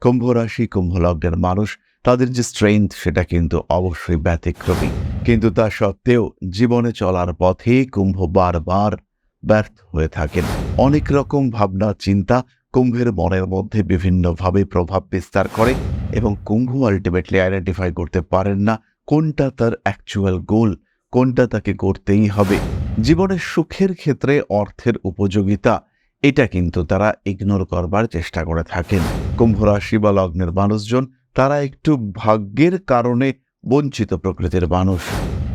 কুম্ভ রাশি কুম্ভ লগ্নের মানুষ, তাদের যে স্ট্রেংথ সেটা কিন্তু অবশ্যই ব্যতিক্রমী। কিন্তু তা সত্ত্বেও জীবনে চলার পথে কুম্ভ বারবার ব্যর্থ হয়ে থাকেন। অনেক রকম ভাবনা, চিন্তা কুম্ভের মনের মধ্যে বিভিন্নভাবে প্রভাব বিস্তার করে এবং কুম্ভ আলটিমেটলি আইডেন্টিফাই করতে পারেন না কোনটা তার অ্যাকচুয়াল গোল কোনটা তাকে করতেই হবে। জীবনের সুখের ক্ষেত্রে অর্থের উপযোগিতা এটা কিন্তু তারা ইগনোর করবার চেষ্টা করে থাকেন। কুম্ভ রাশি বা লগ্নের মানুষজন, তারা একটু ভাগ্যের কারণে বঞ্চিত প্রকৃতির মানুষ।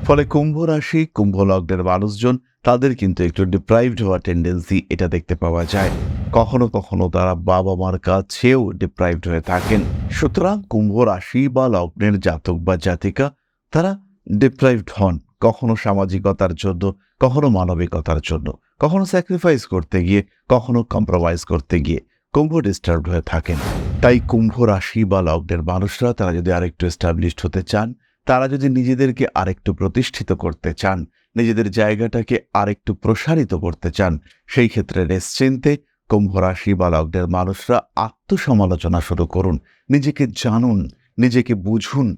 ফলে কুম্ভ রাশি, কুম্ভ লগ্নের মানুষজন, তাদের কিন্তু একটু ডিপ্রাইভড হওয়ার টেন্ডেন্সি এটা দেখতে পাওয়া যায়। কখনো কখনো তারা বাবা মার কাছেও ডিপ্রাইভড হয়ে থাকেন। সুতরাং কুম্ভ রাশি বা লগ্নের জাতক বা জাতিকা, তারা ডিপ্রাইভড হন। কখনো সামাজিকতার জন্য, কখনো মানবিকতার জন্য। কখনো স্যাক্রিফাইস করতে গিয়ে, কখনো কম্প্রোমাইজ করতে গিয়ে কুম্ভ ডিস্টার্বড হয়ে থাকেন। তাই কুম্ভ রাশি বা লগ্নের মানুষরা, তারা যদি আরেকটু এস্টাবলিশড হতে চান, তারা যদি নিজেদেরকে আরেকটু প্রতিষ্ঠিত করতে চান, নিজেদের জায়গাটাকে আরেকটু প্রসারিত করতে চান, সেই ক্ষেত্রে নিশ্চিন্তে কুম্ভ রাশি বা লগ্নের মানুষরা আত্মসমালোচনা শুরু করুন। নিজেকে জানুন, নিজেকে বুঝুন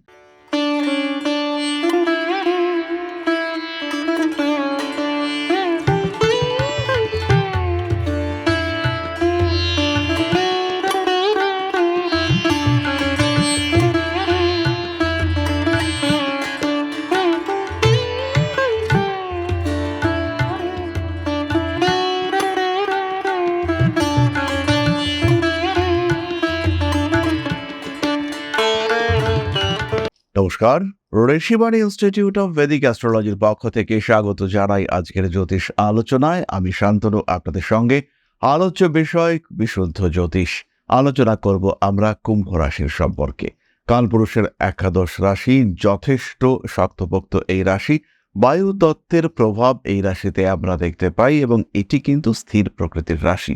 নমস্কার। ঋষিবাণী ইনস্টিটিউট অফ ভেদিক অ্যাস্ট্রোলজির পক্ষ থেকে স্বাগত জানাই আজকের জ্যোতিষ আলোচনায়। আমি শান্তনু, আপনাদের সঙ্গে আলোচ্য বিষয় বিশুদ্ধ জ্যোতিষ। আলোচনা করব আমরা কুম্ভ রাশির সম্পর্কে। কালপুরুষের একাদশ রাশি যথেষ্ট শক্তপোক্ত এই রাশি। বায়ু তত্ত্বের প্রভাব এই রাশিতে আমরা দেখতে পাই এবং এটি কিন্তু স্থির প্রকৃতির রাশি।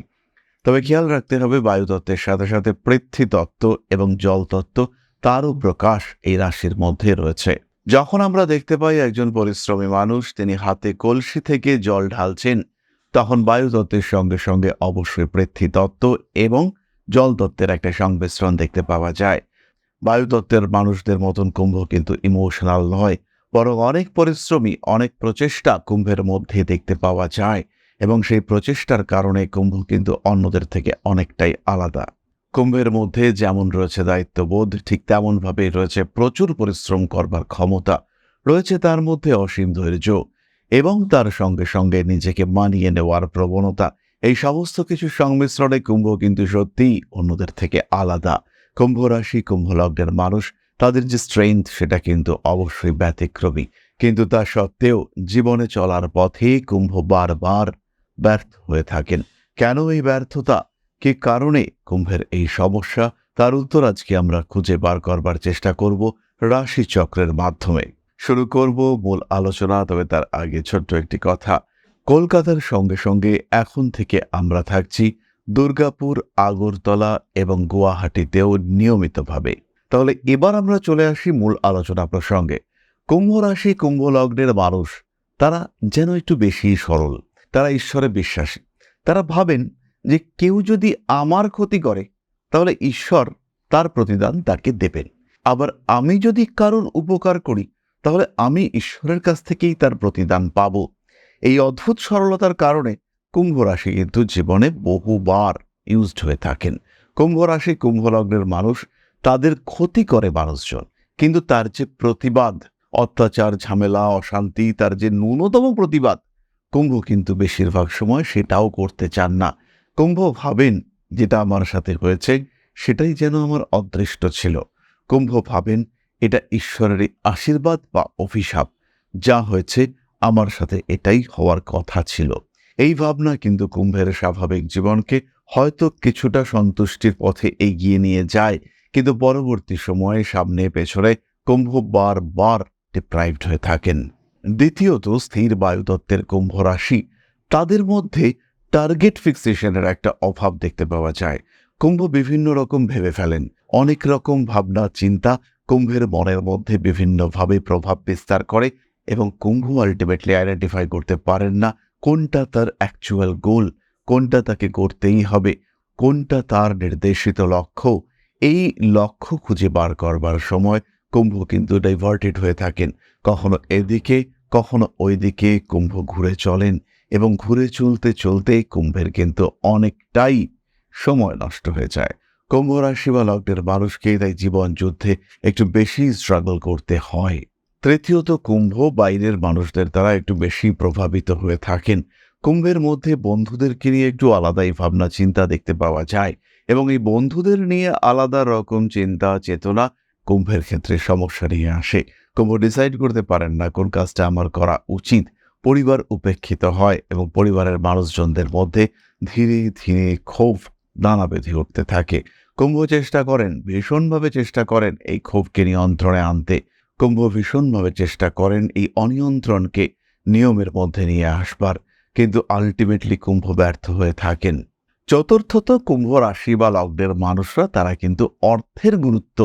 তবে খেয়াল রাখতে হবে বায়ুতত্ত্বের সাথে সাথে পৃথ্বী তত্ত্ব এবং জল তত্ত্ব তারও প্রকাশ এই রাশির মধ্যে রয়েছে। যখন আমরা দেখতে পাই একজন পরিশ্রমী মানুষ, তিনি হাতে কলসি থেকে জল ঢালছেন, তখন বায়ুতত্ত্বের সঙ্গে সঙ্গে অবশ্যই পৃথ্বী তত্ত্ব এবং জল তত্ত্বের একটা সংমিশ্রণ দেখতে পাওয়া যায়। বায়ুতত্ত্বের মানুষদের মতন কুম্ভ কিন্তু ইমোশনাল নয়, বরং অনেক পরিশ্রমী, অনেক প্রচেষ্টা কুম্ভের মধ্যে দেখতে পাওয়া যায় এবং সেই প্রচেষ্টার কারণে কুম্ভ কিন্তু অন্যদের থেকে অনেকটাই আলাদা। কুম্ভের মধ্যে যেমন রয়েছে দায়িত্ববোধ, ঠিক তেমনভাবে রয়েছে প্রচুর পরিশ্রম করবার ক্ষমতা, রয়েছে তার মধ্যে অসীম ধৈর্য এবং তার সঙ্গে সঙ্গে নিজেকে মানিয়ে নেওয়ার প্রবণতা। এই সমস্ত কিছু সংমিশ্রণে কুম্ভ কিন্তু সত্যিই অন্যদের থেকে আলাদা। কুম্ভ রাশি কুম্ভ লগ্নের মানুষ, তাদের যে স্ট্রেংথ সেটা কিন্তু অবশ্যই ব্যতিক্রমী। কিন্তু তা সত্ত্বেও জীবনে চলার পথে কুম্ভ বারবার ব্যর্থ হয়ে থাকেন। কেন এই ব্যর্থতা? কি কারণে কুম্ভের এই সমস্যা? তার উত্তর আজকে আমরা খুঁজে বার করবার চেষ্টা করব রাশি চক্রের মাধ্যমে। শুরু করব মূল আলোচনা, তবে তার আগে ছোট্ট একটি কথা। কলকাতার সঙ্গে সঙ্গে এখন থেকে আমরা থাকছি দুর্গাপুর, আগরতলা এবং গুয়াহাটিতেও নিয়মিতভাবে। তাহলে এবার আমরা চলে আসি মূল আলোচনা প্রসঙ্গে। কুম্ভ রাশি, কুম্ভ লগ্নের মানুষ, তারা যেন একটু বেশি সরল, তারা ঈশ্বরে বিশ্বাসী। তারা ভাবেন যে কেউ যদি আমার ক্ষতি করে, তাহলে ঈশ্বর তার প্রতিদান তাকে দেবেন। আবার আমি যদি কারোর উপকার করি, তাহলে আমি ঈশ্বরের কাছ থেকেই তার প্রতিদান পাব। এই অদ্ভুত সরলতার কারণে কুম্ভ রাশি কিন্তু জীবনে বহুবার ইউজড হয়ে থাকেন। কুম্ভ রাশি, কুম্ভ লগ্নের মানুষ, তাদের ক্ষতি করে মানুষজন, কিন্তু তার যে প্রতিবাদ, অত্যাচার, ঝামেলা, অশান্তি, তার যে ন্যূনতম প্রতিবাদ, কুম্ভ কিন্তু বেশিরভাগ সময় সেটাও করতে চান না। কুম্ভ ভাবেন যেটা আমার সাথে হয়েছে, সেটাই যেন আমার অদৃষ্ট ছিল। কুম্ভ ভাবেন এটা ঈশ্বরেরই আশীর্বাদ বা অভিশাপ, যা হয়েছে আমার সাথে এটাই হওয়ার কথা ছিল। এই ভাবনা কিন্তু কুম্ভের স্বাভাবিক জীবনকে হয়তো কিছুটা সন্তুষ্টির পথে এগিয়ে নিয়ে যায়, কিন্তু পরবর্তী সময়ে সামনে পেছনে কুম্ভ বারবার ডিপ্রাইভড হয়ে থাকেন। দ্বিতীয়ত স্থির বায়ুতত্ত্বের কুম্ভ রাশি, তাদের মধ্যে টার্গেট ফিক্সেশনের একটা অভাব দেখতে পাওয়া যায়। কুম্ভ বিভিন্ন রকম ভেবে ফেলেন। অনেক রকম ভাবনা, চিন্তা কুম্ভের মনের মধ্যে বিভিন্নভাবে প্রভাব বিস্তার করে এবং কুম্ভ আলটিমেটলি আইডেন্টিফাই করতে পারেন না কোনটা তার অ্যাকচুয়াল গোল কোনটা তাকে করতেই হবে, কোনটা তার নির্দেশিত লক্ষ্য। এই লক্ষ্য খুঁজে বার করবার সময় কুম্ভ কিন্তু ডাইভার্টেড হয়ে থাকেন। কখনো এদিকে, কখনো ওইদিকে কুম্ভ ঘুরে চলেন। এবং ঘুরে চলতে চলতে কুম্ভের কিন্তু অনেকটাই সময় নষ্ট হয়ে যায়। কুম্ভ রাশি বা লগ্নের মানুষকে তাই জীবন যুদ্ধে একটু বেশি স্ট্রাগল করতে হয়। তৃতীয়ত, কুম্ভ বাইরের মানুষদের দ্বারা একটু বেশি প্রভাবিত হয়ে থাকেন। কুম্ভের মধ্যে বন্ধুদেরকে নিয়ে একটু আলাদাই ভাবনা, চিন্তা দেখতে পাওয়া যায় এবং এই বন্ধুদের নিয়ে আলাদা রকম চিন্তা, চেতনা কুম্ভের ক্ষেত্রে সমস্যা নিয়ে আসে। কুম্ভ ডিসাইড করতে পারেন না, কোন কাজটা আমার করা উচিত। পরিবার উপেক্ষিত হয় এবং পরিবারের মানুষজনদের মধ্যে ধীরে ধীরে ক্ষোভ দানা বেঁধে উঠতে থাকে। কুম্ভ চেষ্টা করেন, ভীষণভাবে চেষ্টা করেন এই ক্ষোভকে নিয়ন্ত্রণে আনতে। কুম্ভ ভীষণভাবে চেষ্টা করেন এই অনিয়ন্ত্রণকে নিয়মের মধ্যে নিয়ে আসবার, কিন্তু আলটিমেটলি কুম্ভ ব্যর্থ হয়ে থাকেন। চতুর্থত কুম্ভ রাশি বা লগ্নের মানুষরা তারা কিন্তু অর্থের গুরুত্ব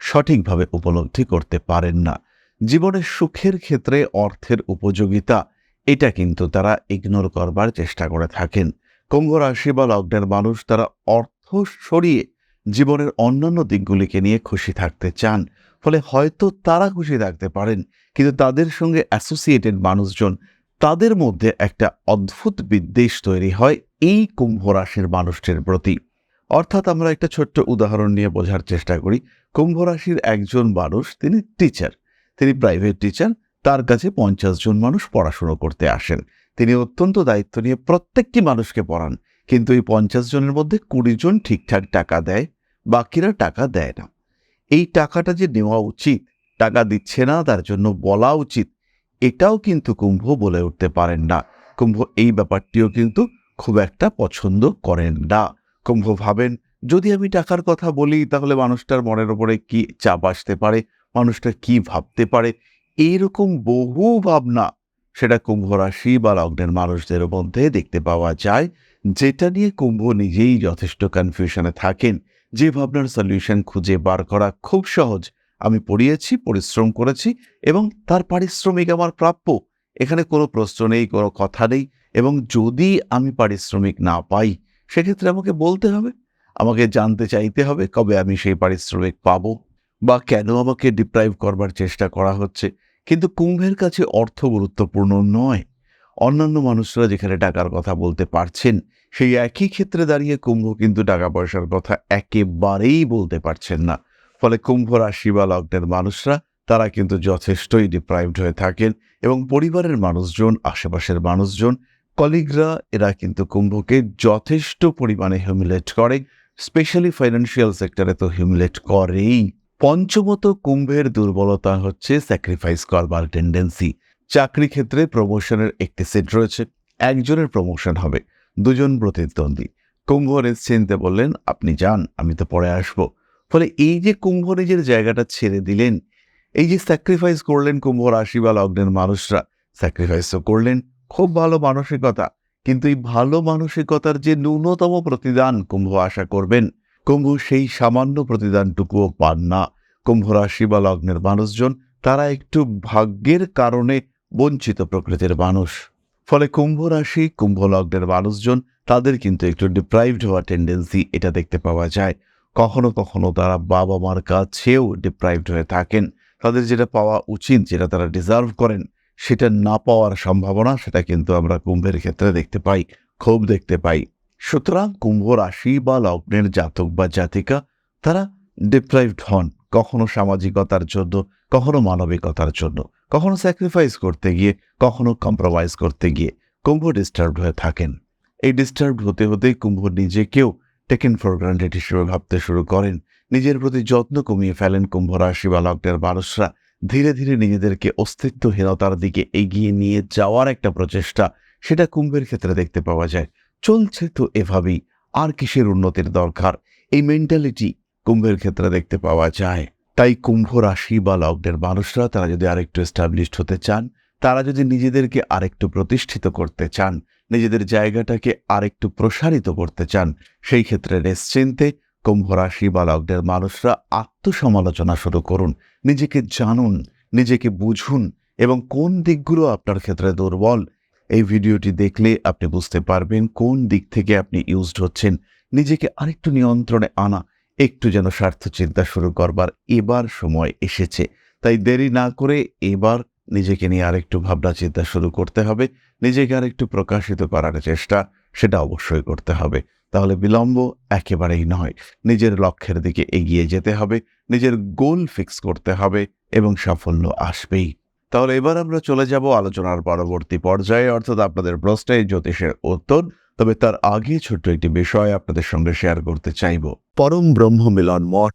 সঠিকভাবে উপলব্ধি করতে পারেন না। জীবনের সুখের ক্ষেত্রে অর্থের উপযোগিতা এটা কিন্তু তারা ইগনোর করবার চেষ্টা করে থাকেন। কুম্ভ রাশি বা লগ্নের মানুষ তারা অর্থ সরিয়ে জীবনের অন্যান্য দিকগুলিকে নিয়ে খুশি থাকতে চান। ফলে হয়তো তারা খুশি থাকতে পারেন, কিন্তু তাদের সঙ্গে অ্যাসোসিয়েটেড মানুষজন তাদের মধ্যে একটা অদ্ভুত বিদ্বেষ তৈরি হয় এই কুম্ভ রাশির মানুষটির প্রতি। অর্থাৎ আমরা একটা ছোট্ট উদাহরণ নিয়ে বোঝার চেষ্টা করি। কুম্ভ রাশির একজন মানুষ, তিনি টিচার তিনি প্রাইভেট টিচার তার কাছে পঞ্চাশ জন মানুষ পড়াশুনো করতে আসেন। তিনি অত্যন্ত দায়িত্ব নিয়ে প্রত্যেকটি মানুষকে পড়ান, কিন্তু এই পঞ্চাশ জনের মধ্যে কুড়ি জন ঠিকঠাক টাকা দেয়, বাকিরা টাকা দেয় না। এই টাকাটা যে নেওয়া উচিত, টাকা দিচ্ছে না, তার জন্য বলা উচিত, এটাও কিন্তু কুম্ভ বলে উঠতে পারেন না। কুম্ভ এই ব্যাপারটিও কিন্তু খুব একটা পছন্দ করেন না। কুম্ভ ভাবেন, যদি আমি টাকার কথা বলি, তাহলে মানুষটার মনের ওপরে কি চাপ আসতে পারে? মানুষটা কি ভাবতে পারে? এইরকম বহু ভাবনা সেটা কুম্ভ রাশি বা লগ্নের মানুষদের মধ্যে দেখতে পাওয়া যায়, যেটা নিয়ে কুম্ভ নিজেই যথেষ্ট কনফিউশনে থাকেন। যে ভাবনার সলিউশন খুঁজে বার করা খুব সহজ। আমি পড়িয়েছি, পরিশ্রম করেছি এবং তার পারিশ্রমিক আমার প্রাপ্য। এখানে কোনো প্রশ্ন নেই, কোনো কথা নেই এবং যদি আমি পারিশ্রমিক না পাই, সেক্ষেত্রে আমাকে বলতে হবে। আমাকে জানতে চাইতে হবে কবে আমি সেই পারিশ্রমিক পাব বা কেন আমাকে ডিপ্রাইভ করবার চেষ্টা করা হচ্ছে। কিন্তু কুম্ভের কাছে অর্থ গুরুত্বপূর্ণ নয়। অন্যান্য মানুষরা যেখানে টাকার কথা বলতে পারছেন, সেই একই ক্ষেত্রে দাঁড়িয়ে কুম্ভ কিন্তু টাকা পয়সার কথা একেবারেই বলতে পারছেন না। ফলে কুম্ভ রাশি বা লগ্নের মানুষরা, তারা কিন্তু যথেষ্টই ডিপ্রাইভড হয়ে থাকেন এবং পরিবারের মানুষজন, আশেপাশের মানুষজন কলিগরা এরা কিন্তু কুম্ভকে যথেষ্ট পরিমাণে হিউমিলেট করে। স্পেশালি ফাইন্যান্সিয়াল সেক্টরে তো হিউমিলেট করেই। পঞ্চমত কুম্ভের দুর্বলতা হচ্ছে স্যাক্রিফাইস করবার টেন্ডেন্সি চাকরি ক্ষেত্রে প্রমোশনের একটি সেট রয়েছে, একজনের প্রমোশন হবে, দুজন প্রতিদ্বন্দ্বী। কুম্ভ নিশ্চিন্তে বললেন, আপনি যান, আমি তো পরে আসব। ফলে এই যে কুম্ভ নিজের জায়গাটা ছেড়ে দিলেন, এই যে স্যাক্রিফাইস করলেন কুম্ভ রাশি বা লগ্নের মানুষরা স্যাক্রিফাইসও করলেন, খুব ভালো মানসিকতা। কিন্তু এই ভালো মানসিকতার যে ন্যূনতম প্রতিদান কুম্ভ আশা করবেন কুম্ভ সেই সামান্য প্রতিদানটুকুও পান না। কুম্ভ রাশি বা লগ্নের মানুষজন, তারা একটু ভাগ্যের কারণে বঞ্চিত প্রকৃতির মানুষ। ফলে কুম্ভ রাশি, কুম্ভ লগ্নের মানুষজন, তাদের কিন্তু একটু ডিপ্রাইভড হওয়ার টেন্ডেন্সি এটা দেখতে পাওয়া যায়। কখনো কখনো তারা বাবা মার কাছেও ডিপ্রাইভড হয়ে থাকেন। তাদের যেটা পাওয়া উচিত, যেটা তারা ডিজার্ভ করেন, সেটা না পাওয়ার সম্ভাবনা, সেটা কিন্তু আমরা কুম্ভের ক্ষেত্রে দেখতে পাই ক্ষোভ দেখতে পাই। সুতরাং কুম্ভ রাশি বা লগ্নের জাতক বা জাতিকা, তারা ডিপ্রাইভড হন, কখনো সামাজিকতার জন্য, কখনো মানবিকতার জন্য, কখনো স্যাক্রিফাইস করতে গিয়ে, কখনো কম্প্রোমাইজ করতে গিয়ে কুম্ভ ডিস্টার্বড হয়ে থাকেন। এই ডিস্টার্বড হতে হতে কুম্ভ নিজেকেও টেকেন ফর গ্রান্টেড হিসেবে ভাবতে শুরু করেন। নিজের প্রতি যত্ন কমিয়ে ফেলেন কুম্ভ রাশি বা লগ্নের মানুষরা। ধীরে ধীরে নিজেদেরকে অস্তিত্বহীনতার দিকে এগিয়ে নিয়ে যাওয়ার একটা প্রচেষ্টা, সেটা কুম্ভের ক্ষেত্রে দেখতে পাওয়া যায়। চলছে তো এভাবেই, আর কিসের উন্নতির দরকার? এই মেন্টালিটি কুম্ভের ক্ষেত্রে দেখতে পাওয়া যায়। তাই কুম্ভ রাশি বা লগ্নের মানুষরা, তারা যদি আরেকটু এস্টাবলিশড হতে চান, তারা যদি নিজেদেরকে আরেকটু প্রতিষ্ঠিত করতে চান, নিজেদের জায়গাটাকে আরেকটু প্রসারিত করতে চান, সেই ক্ষেত্রে নিশ্চিন্তে কুম্ভ রাশি বা লগ্নের মানুষরা আত্মসমালোচনা শুরু করুন। নিজেকে জানুন, নিজেকে বুঝুন, এবং কোন দিকগুলো আপনার ক্ষেত্রে দুর্বল এই ভিডিওটি দেখলে আপনি বুঝতে পারবেন কোন দিক থেকে আপনি ইউজড হচ্ছেন। নিজেকে আরেকটু নিয়ন্ত্রণে আনা, একটু যেন স্বার্থ চিন্তা শুরু করবার এবার সময় এসেছে। তাই দেরি না করে এবার নিজেকে নিয়ে আরেকটু ভাবনা চিন্তা শুরু করতে হবে। নিজেকে আরেকটু প্রকাশিত করার চেষ্টা, সেটা অবশ্যই করতে হবে। তাহলে বিলম্ব একেবারেই নয়। নিজের লক্ষ্যের দিকে এগিয়ে যেতে হবে। নিজের গোল ফিক্স করতে হবে এবং সাফল্য আসবেই। তাহলে এবার আমরা চলে যাব আলোচনার পরবর্তী পর্যায়ে। অর্থাৎ আপনাদের প্রশ্নে জ্যোতিষের উত্তর, তবে তার আগে ছোট্ট একটি বিষয় আপনাদের সঙ্গে শেয়ার করতে চাইব। পরম ব্রহ্ম মিলন মঠ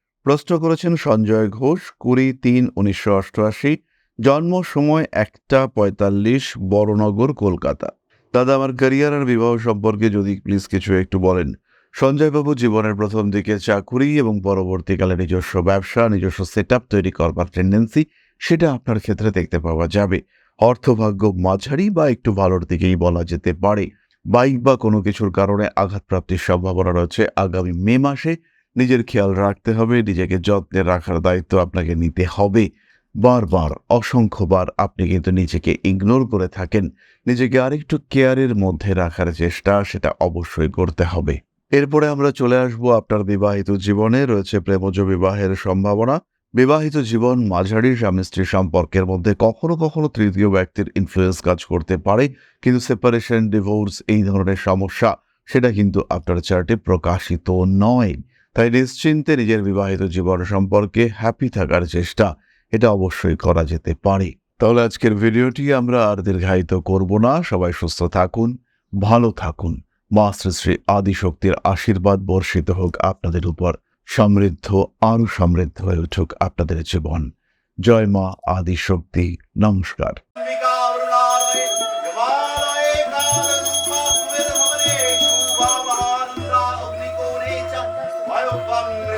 প্রশ্ন করেছেন সঞ্জয় ঘোষ, কুড়ি তিন উনিশশো অষ্টআশি, জন্ম সময় একটা পঁয়তাল্লিশ বড়নগর, কলকাতা। দাদা, আমার ক্যারিয়ার আর বিবাহ সম্পর্কে যদি প্লিজ কিছু একটু বলেন। সঞ্জয়বাবু জীবনের প্রথম দিকে চাকুরি এবং পরবর্তীকালে নিজস্ব ব্যবসা, নিজস্ব সেট তৈরি করবার টেন্ডেন্সি সেটা আপনার ক্ষেত্রে দেখতে পাওয়া যাবে। অর্থভাগ্য মাঝারি বা একটু ভালোর দিকেই বলা যেতে পারে। বাইক বা কোনো কিছুর কারণে আঘাতপ্রাপ্তির সম্ভাবনা রয়েছে। আগামী মে মাসে নিজের খেয়াল রাখতে হবে, নিজেকে যত্নে রাখার দায়িত্ব আপনাকে নিতে হবে। বারবার, অসংখ্যবার আপনি কিন্তু নিজেকে ইগনোর করে থাকেন। নিজেকে আরেকটু কেয়ারের মধ্যে রাখার চেষ্টা, সেটা অবশ্যই করতে হবে। এরপরে আমরা চলে আসব আপনার বিবাহিত জীবনে। রয়েছে প্রেমজ বিবাহের সম্ভাবনা। বিবাহিত জীবন মাঝারি, স্বামী স্ত্রী সম্পর্কের মধ্যে কখনো কখনো তৃতীয় ব্যক্তির ইনফ্লুয়েন্স কাজ করতে পারে। কিন্তু সেপারেশন ডিভোর্স এই ধরনের সমস্যা, সেটা কিন্তু আপনার চার্টে প্রকাশিত নয়। তাই নিশ্চিন্তে নিজের বিবাহিত জীবন সম্পর্কে হ্যাপি থাকার চেষ্টা, এটা অবশ্যই করা যেতে পারে। তাহলে আজকের ভিডিওটি আমরা আর দীর্ঘায়িত করব না। সবাই সুস্থ থাকুন, ভালো থাকুন। মা শ্রী শ্রী আদিশক্তির আশীর্বাদ বর্ষিত হোক আপনাদের উপর, সমৃদ্ধ, আরও সমৃদ্ধ হয়ে উঠুক আপনাদের জীবন। জয় মা আদিশক্তি, নমস্কার। Amen.